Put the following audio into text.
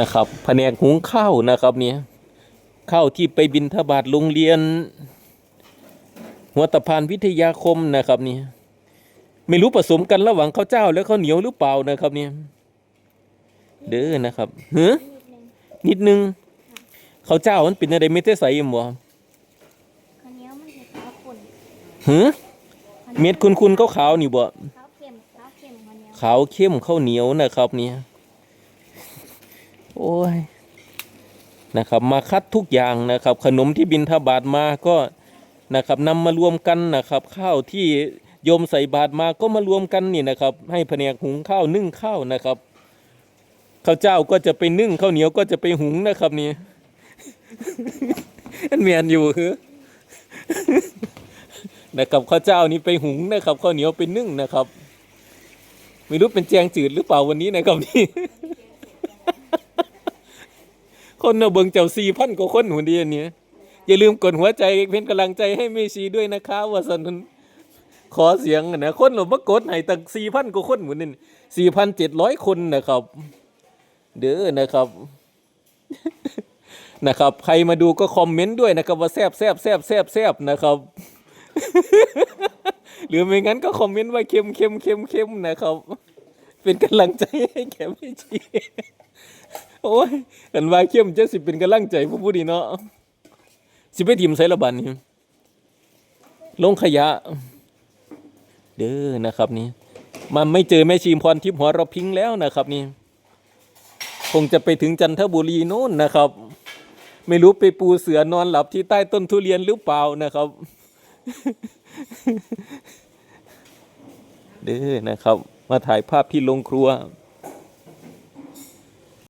นะครับแผนกหุงข้าวนะครับเนี่ยข้าวที่ไปบินทบาทโรงเรียน หัวตะพานวิทยาคมนะครับเนี่ยไม่รู้ผสมกันระหว่างข้าวเจ้าและข้าวเหนียวหรือเปล่านะครับเนี่ยเด้อนะครับเฮ้นิดนึงข้าวเจ้ามันเป็นอะไรไม่ได้ใส่หมบ่ข้าวเหนียวมันจะขาวขุ่นเฮ้เม็ดคุณคุณๆขาวๆนี่บ่ขาวเค็มขาวเค็มข้าวเหนียวขาวเข้มข้าวเหนียวนะครับเนี่ย โอ้ยนะครับ มาคัดทุกอย่างนะครับ ขนมที่บินทบาทมาก็นะครับนำมารวมกันนะครับ ข้าวที่โยมใส่บาตรมาก็มารวมกันนี่นะครับ ให้แผนกหุงข้าวนึ่งข้าวนะครับข้าวเจ้าก็จะไปนึ่งข้าวเหนียวก็จะไปหุงนะครับนี่อันเมียนอยู่คือนะครับข้าวเจ้านี่ไปหุงนะครับข้าวเหนียวไปนึ่งนะครับ ไม่รู้เป็นแจงจืดหรือเปล่าวันนี้นะครับนี่ คนเอาเบิงเจ้าสี่พันกว่าคนหุ่นดีอันนี้อย่าลืมกดหัวใจเป็นกำลังใจให้เมชีด้วยนะคะว่าสันขอเสียงนะคนเรามากดให้ตั้งสี่พันกว่าคนหุ่นนี่สี่พันเจ็ดร้อยคนนะครับ เด้อนะครับนะครับ ใครมาดูก็คอมเมนต์ด้วยนะครับว่าแซบแซบแซบแซบแซบนะครับ หรือไม่งั้นก็คอมเมนต์ว่าเค็มเค็มเค็มเค็มนะครับ เป็นกำลังใจให้แกไม่ชี โอ้ยกันว่าเข้มจะสิเป็นกำลังใจผู้ผู้ดีเนาะสิไปทีมใส่ระบันนี่ลงขยะ เด้อนะครับนี่มันไม่เจอแม่ชีมพรทิพย์หัวเราพิงแล้วนะครับนี่คงจะไปถึงจันทบุรีโน่นนะครับ ไม่รู้ไปปูเสือนอนหลับที่ใต้ต้นทุเรียนหรือเปล่านะครับ เด้อนะครับ มาถ่ายภาพที่โรงครัว